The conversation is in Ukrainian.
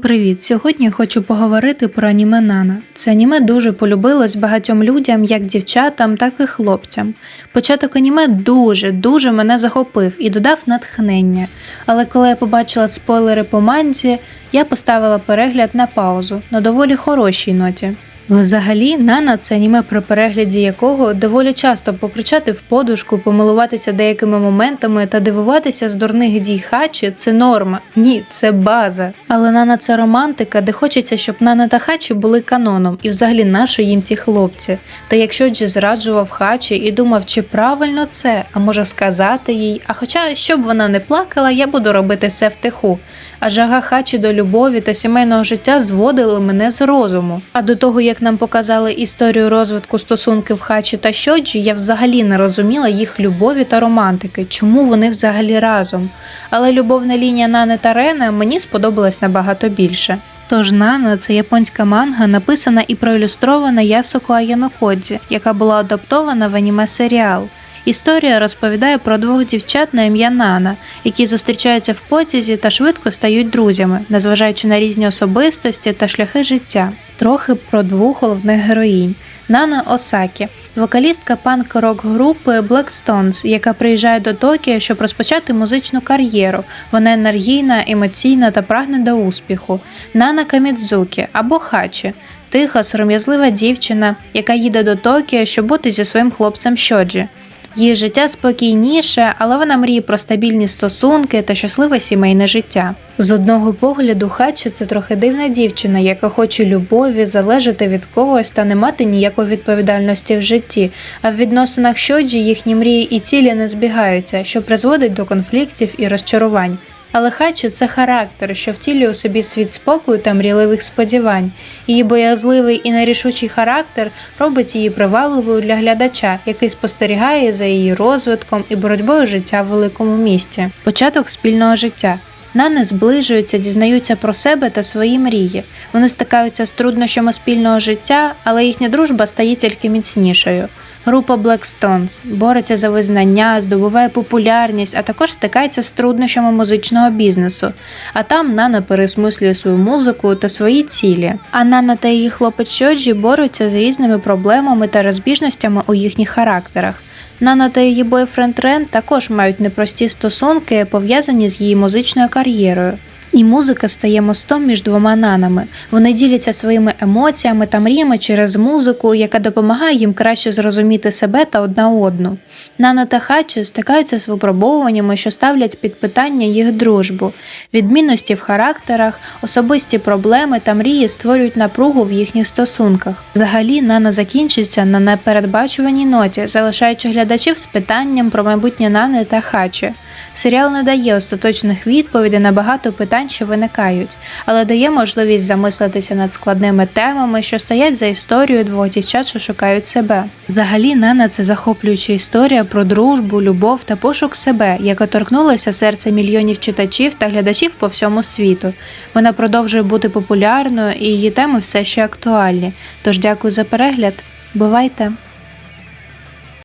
привіт! Сьогодні хочу поговорити про аніме Нана. Це аніме дуже полюбилось багатьом людям, як дівчатам, так і хлопцям. Початок аніме дуже, дуже мене захопив і додав натхнення. Але коли я побачила спойлери по манзі, я поставила перегляд на паузу на доволі хорошій ноті. Взагалі, Нана це аніме, при перегляді якого доволі часто покричати в подушку, помилуватися деякими моментами та дивуватися з дурних дій Хачі це норма. Ні, це база. Але Нана це романтика, де хочеться, щоб Нана та Хачі були каноном, і взагалі нащо їм ті хлопці. Та якщо Джі зраджував Хачі і думав, чи правильно це, а може сказати їй, а хоча щоб вона не плакала, я буду робити все втиху. А жага Хачі до любові та сімейного життя зводили мене з розуму. А до того, як нам показали історію розвитку стосунків Хачі та Щоджі, я взагалі не розуміла їх любові та романтики, чому вони взагалі разом. Але любовна лінія Нани та Рена мені сподобалась набагато більше. Тож Нана це японська манга, написана і проілюстрована Ясоко Аянокодзі, яка була адаптована в аніме серіал. Історія розповідає про двох дівчат на ім'я Нана, які зустрічаються в потязі та швидко стають друзями, незважаючи на різні особистості та шляхи життя. Трохи про двох головних героїнь. Нана Осакі, вокалістка панк-рок групи Black Stones, яка приїжджає до Токіо, щоб розпочати музичну кар'єру. Вона енергійна, емоційна та прагне до успіху. Нана Камідзукі або Хачі. Тиха, сором'язлива дівчина, яка їде до Токіо, щоб бути зі своїм хлопцем Щоджі. Її життя спокійніше, але вона мріє про стабільні стосунки та щасливе сімейне життя. З одного погляду, Хачі це трохи дивна дівчина, яка хоче любові, залежати від когось та не мати ніякої відповідальності в житті. А в відносинах Щоджі їхні мрії і цілі не збігаються, що призводить до конфліктів і розчарувань. Але Хачі це характер, що втілює у собі світ спокою та мрійливих сподівань. Її боязливий і нерішучий характер робить її привабливою для глядача, який спостерігає за її розвитком і боротьбою життя в великому місті. Початок спільного життя. Нани зближуються, дізнаються про себе та свої мрії. Вони стикаються з труднощами спільного життя, але їхня дружба стає тільки міцнішою. Група Black Stones бореться за визнання, здобуває популярність, а також стикається з труднощами музичного бізнесу. А там Нана пересмислює свою музику та свої цілі. А Нана та її хлопець Щоджі борються з різними проблемами та розбіжностями у їхніх характерах. Нана та її бойфренд Рен також мають непрості стосунки, пов'язані з її музичною кар'єрою. І музика стає мостом між двома нанами. Вони діляться своїми емоціями та мріями через музику, яка допомагає їм краще зрозуміти себе та одна одну. Нана та Хачі стикаються з випробовуваннями, що ставлять під питання їх дружбу. Відмінності в характерах, особисті проблеми та мрії створюють напругу в їхніх стосунках. Взагалі, Нана закінчується на непередбачуваній ноті, залишаючи глядачів з питанням про майбутнє Нани та Хачі. Серіал не дає остаточних відповідей на багато питань, що виникають, але дає можливість замислитися над складними темами, що стоять за історією двох дівчат, що шукають себе. Взагалі, Нана це захоплююча історія про дружбу, любов та пошук себе, яка торкнулася серця мільйонів читачів та глядачів по всьому світу. Вона продовжує бути популярною і її теми все ще актуальні. Тож дякую за перегляд. Бувайте!